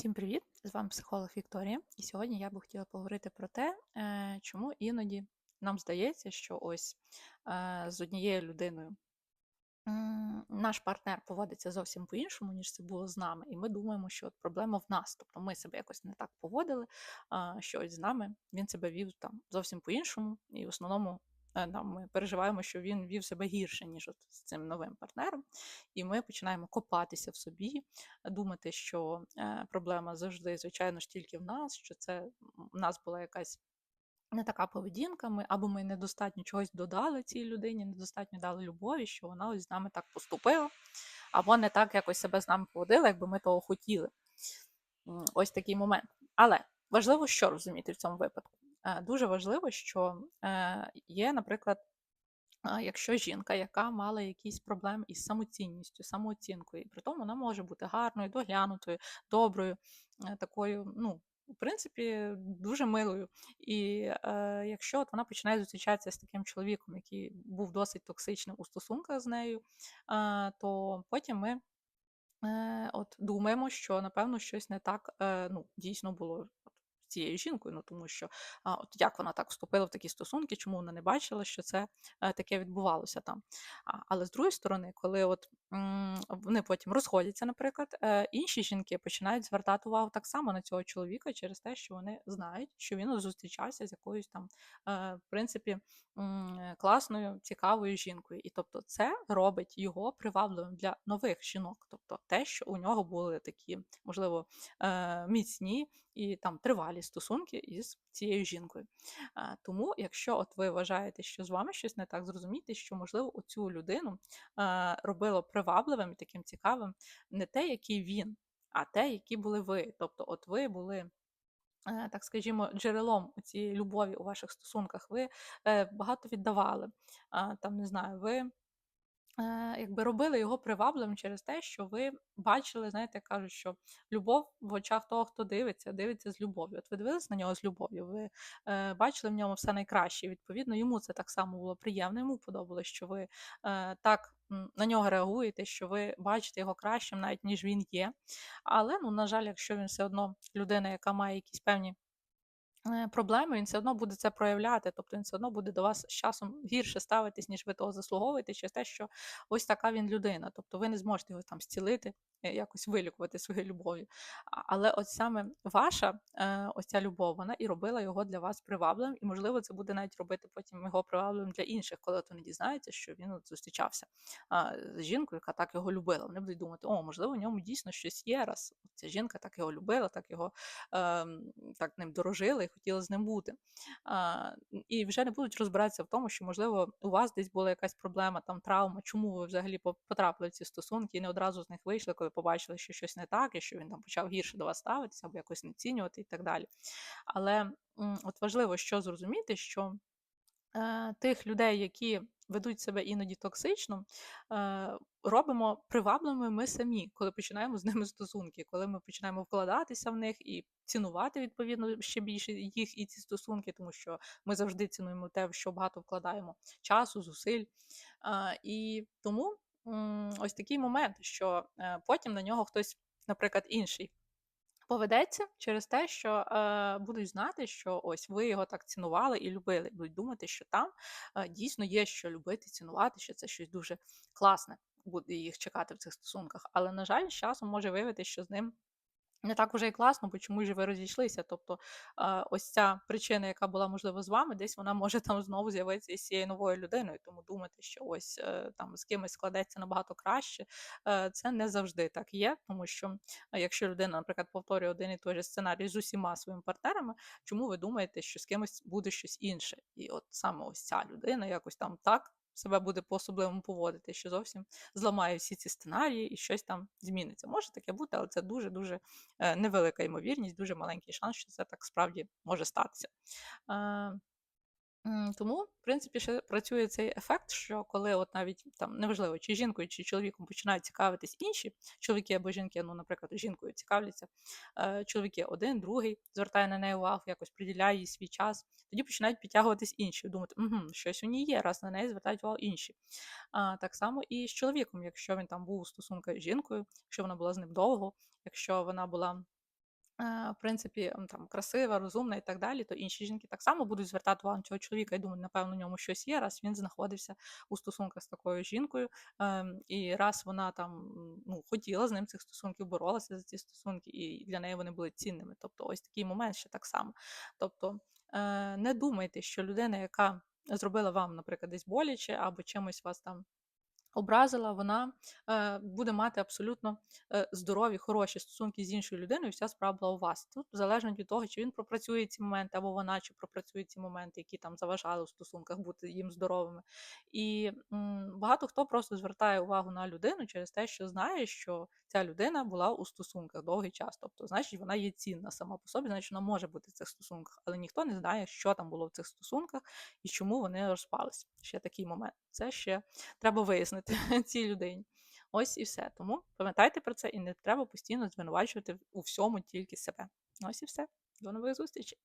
Всім привіт! З вами психолог Вікторія. І сьогодні я би хотіла поговорити про те, е, чому іноді нам здається, що ось е, з однією людиною наш партнер поводиться зовсім по-іншому, ніж це було з нами. І ми думаємо, що от проблема в нас. Тобто ми себе якось не так поводили, що ось з нами він себе вів там зовсім по-іншому, і в основному. Е, Нам ми переживаємо, що він вів себе гірше, ніж от з цим новим партнером, і ми починаємо копатися в собі, думати, що е, проблема завжди, звичайно ж, тільки в нас, що це в нас була якась не така поведінка, ми або ми недостатньо чогось додали цій людині, недостатньо дали любові, що вона ось з нами так поступила, або не так якось себе з нами поводила, якби ми того хотіли. Ось такий момент. Але важливо, що розуміти в цьому випадку. Е, Дуже важливо, що е, є, наприклад, якщо жінка, яка мала якісь проблеми із самоцінністю, самооцінкою, і при тому вона може бути гарною, доглянутою, доброю, е, такою, ну, в принципі, дуже милою. І е, якщо от вона починає зустрічатися з таким чоловіком, який був досить токсичним у стосунках з нею, е, то потім ми от думаємо, що напевно щось не так ну, дійсно було. Цією жінкою, ну тому що а, от як вона так вступила в такі стосунки, чому вона не бачила, що це е, таке відбувалося там. А, але з другої сторони, коли от м, вони потім розходяться, наприклад, е, інші жінки починають звертати увагу так само на цього чоловіка через те, що вони знають, що він зустрічався з якоюсь там, е, в принципі, м, класною, цікавою жінкою. І тобто це робить його привабливим для нових жінок. Тобто те, що у нього були такі, можливо, е, міцні і там тривалі стосунки із цією жінкою. Тому, якщо от ви вважаєте, що з вами щось не так, зрозумійте, що можливо у цю людину робило привабливим і таким цікавим не те, який він, а те, які були ви. Тобто, от ви були. е, Так скажімо, джерелом цієї любові у ваших стосунках, ви е, багато віддавали. Там не знаю, ви якби робили його привабливим через те, що ви бачили, знаєте, кажуть, що любов в очах того, хто дивиться, дивиться з любов'ю. От ви дивились на нього з любов'ю, ви е, бачили в ньому все найкраще. Відповідно, йому це так само було приємно, йому подобалось, що ви е, так на нього реагуєте, що ви бачите його кращим, навіть ніж він є. Але, ну, на жаль, якщо він все одно людина, яка має якісь певні е, проблеми, він все одно буде це проявляти, тобто він все одно буде до вас з часом гірше ставитись, ніж ви того заслуговуєте, через те, що ось така він людина. Тобто ви не зможете його там зцілити, е, якось вилікувати своєю любов'ю. Але от саме ваша е, ось любов, вона і робила його для вас привабливим, і можливо це буде навіть робити потім його привабливим для інших, коли вони дізнаються, що він от зустрічався з жінкою, яка так його любила. Вони будуть думати, о, можливо, в ньому дійсно щось є, раз ця жінка так його любила, так його ем, так ним дорожила і хотіла з ним бути. І вже не будуть розбиратися в тому, що, можливо, у вас десь була якась проблема, там травма, чому ви взагалі потрапили в ці стосунки і не одразу з них вийшли, коли побачили, що щось не так, і що він там почав гірше до вас ставитися або якось не цінювати і так далі. Але от важливо, що зрозуміти, що е, тих людей, які ведуть себе іноді токсично, е, робимо привабливими ми самі, коли починаємо з ними стосунки, коли ми починаємо вкладатися в них і цінувати відповідно ще більше їх і ці стосунки, тому що ми завжди цінуємо те, що багато вкладаємо часу, зусиль. Е, і тому ось такий момент, що е, потім на нього хтось, наприклад, інший поведеться через те, що е, будуть знати, що ось ви його так цінували і любили. Будуть думати, що там е, дійсно є що любити, цінувати, що це щось дуже класне буде їх чекати в цих стосунках. Але, на жаль, з часом може виявити, що з ним не так уже і класно, бо чому ж ви розійшлися? Тобто ось ця причина, яка була можливо з вами, десь вона може там знову з'явитися із цією новою людиною. Тому думати, що ось е, там з кимось складеться набагато краще, е, це не завжди так є. Тому що якщо людина, наприклад, повторює один і той же сценарій з усіма своїми партнерами, чому ви думаєте, що з кимось буде щось інше? І от саме ось ця людина якось там так. Себе буде по-особливому поводити, що зовсім зламає всі ці сценарії і щось там зміниться. Може таке бути, але це дуже-дуже е, невелика ймовірність, дуже маленький шанс, що це так справді може статися. Тому, в принципі, ще працює цей ефект, що коли от навіть там неважливо, чи жінкою, чи чоловіком починають цікавитись інші чоловіки або жінки, ну, наприклад, жінкою цікавляться, е, чоловіки один, другий звертає на неї увагу, якось приділяє їй свій час, тоді починають підтягуватись інші, думати, угу, щось у ній є, раз на неї звертають увагу інші. А, так само і з чоловіком, якщо він там був у стосунках з жінкою, якщо вона була з ним довго, якщо вона була в принципі, там красива, розумна і так далі, то інші жінки так само будуть звертати увагу на цього чоловіка і думають, напевно, у ньому щось є, раз він знаходився у стосунках з такою жінкою, ем, і раз вона там ну, хотіла з ним цих стосунків, боролася за ці стосунки, і для неї вони були цінними. Тобто, ось такий момент ще так само. Тобто, е, не думайте, що людина, яка зробила вам, наприклад, десь боляче або чимось вас там образила, вона е, буде мати абсолютно е, здорові, хороші стосунки з іншою людиною, вся справа була у вас. Тут залежно від того, чи він пропрацює ці моменти, або вона чи пропрацює ці моменти, які там заважали у стосунках бути їм здоровими. І багато хто просто звертає увагу на людину через те, що знає, що ця людина була у стосунках довгий час. Тобто, значить, вона є цінна сама по собі, значить, вона може бути в цих стосунках, але ніхто не знає, що там було в цих стосунках і чому вони розпалися. Ще такий момент. Це ще треба вияснити цій людині. Ось і все. Тому пам'ятайте про це і не треба постійно звинувачувати у всьому тільки себе. Ось і все. До нових зустрічей!